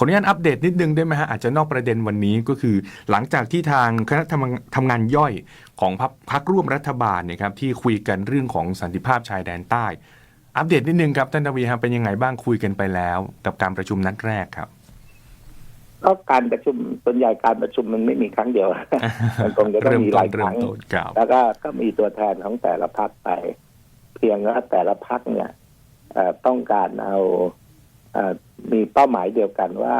ขออนุญาตอัปเดตนิดนึงได้ไหมฮะอาจจะนอกประเด็นวันนี้ก็คือ หลังจากที่ทางคณะทำงานทำงานย่อยของพรรคพักร่วมรัฐบาลเนี่ยครับที่คุยกันเรื่องของสันติภาพชายแดนใต้ อัปเดตนิดนึงครับท่านทวีครับเป็นยังไงบ้างคุยกันไปแล้ว กับการประชุมนัดแรกครับก็การประชุมส่วนใหญ่การประชุมมันไม่มีครั้งเดียวมันคงจะต้องเริ่มมีหต้ลานยคเริ่มรั้งต้นครับแล้วก็ก็มีตัวแทนของแต่ละพักไป เพียงว่าแต่ละพักเนี่ยเอ่อต้องการเอาเอ่อ มีเป้าหมายเดียวกันว่า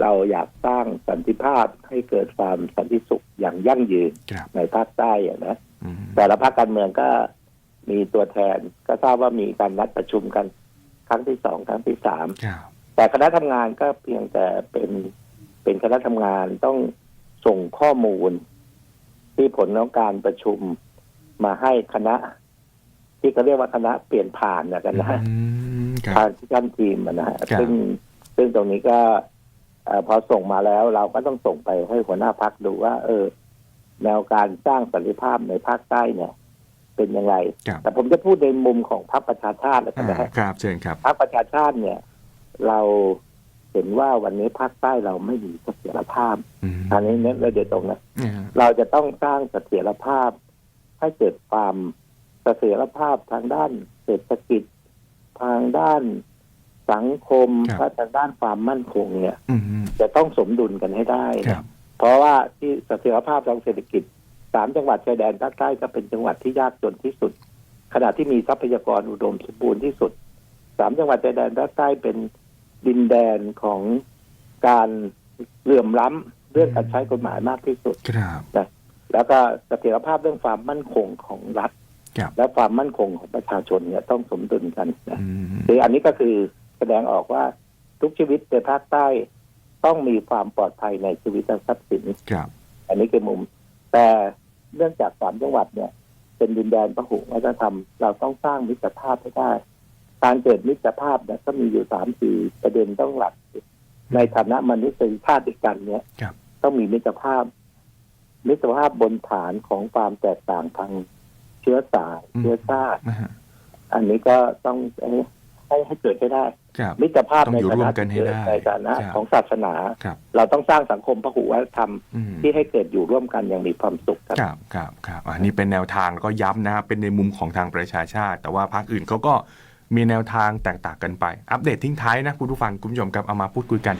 เราอยากสร้างสันติภาพให้เกิดความสันติสุขอย่างยั่งยืนครับในภาคใต้อะนะอืมแต่ละพรรคการเมืองก็มีตัวแทนก็ทราบว่ามีการนัดประชุมกันครั้งที่สองครั้งที่สามครับแต่คณะทำงานก็เพียงแต่เป็นเป็นคณะทำงานต้องส่งข้อมูล ที่ผลของการประชุมมาให้คณะ ที่เขาเรียกว่าคณะเปลี่ยนผ่านนะกันนะอืมค ทารับงที่ท่านทีมอะนะฮะครับซึ่งซึ่งตรงนี้ก็เอ่อพอส่งมาแล้วเราก็ต้องส่งไปให้หัวหน้าพักดูว่า เออ แนวการสร้างสันติภาพในภาคใต้เนี่ย เป็นยังไงครับแต่ผมจะพูดในมุมของพรรคประชาชาติแล้วกันอ่านะฮะครับเชิญครับพรรคประชาชาติเนี่ย เราเห็นว่าวันนี้ภาคใต้เราไม่มีเสถียรภาพอืมอันนี้เน้นเลยโดยตรงนะเนี่ยเราจะต้องสร้างเสถียรภาพให้เกิดความเสถียรภาพทางด้านเศรษฐกิจทาง ด้านสังคมและทางด้านความมั่นคงเนี่ยอืมจะต้องสมดุลกันให้ได้คนะรับ เพราะว่าที่เสถียรภาพทางเศรษฐกิจสามจังหวัดชายแดนภาคใต้ก็เป็นจังหวัดที่ยากจนที่สุด ขณะที่มีทรัพยากรอุดมสมบูรณ์ที่สุดสามจังหวัดชายแดนภาคใต้เป็นดินแดนของการเหลื่อมล้ำเรื่องการใช้กฎหมายมากที่สุด ครับแล้วก็เสถียรภาพเรื่องความมั่นคงของรัฐครับ และความมั่นคงของประชาชนเนี่ยต้องสมดุลกันนะอืมคืออันนี้ก็คือแสดงออกว่าทุกชีวิตในภาคใต้ต้องมีความปลอดภัยในชีวิตและทรัพย์สินครับอันนี้คือมุม แต่เนื่องจากสามจังหวัดเนี่ย เป็นดินแดนพหุวัฒนธรรม เราต้องสร้างมิตรภาพให้ได้ การเกิดมิตรภาพเนี่ยก็มีอยู่สามสี่ประเด็นต้องหลัก ในฐานะมนุษยชาติด้วยกันเนี่ยครับต้องมีมิตรภาพ มิตรภาพบนฐานของความแตกต่างทางเชื้อสายอืมเชื้อชาตินะฮะอันนี้ก็ต้องให้ให้ให้เกิดให้ได้ครับมิตรภาพต้องในอยู่ฐาร่วนะมกันให้ได้ในฐานะครับของศาสนาครับเราต้องสร้างสังคมพหุวัฒนธรรมอืมที่ให้เกิดอยู่ร่วมกันอย่างมีความสุขครับ ครับครับครับอันนี้เป็นแนวทางแล้วก็ย้ำนะครับเป็นในมุมของทางประชาชาติ แต่ว่าพรรคอื่นเขาก็มีแนวทางแตกต่างกันไป อัปเดตทิ้งท้ายนะคุณผู้ฟังคุณผู้ชมครับเอามาพูดคุยกัน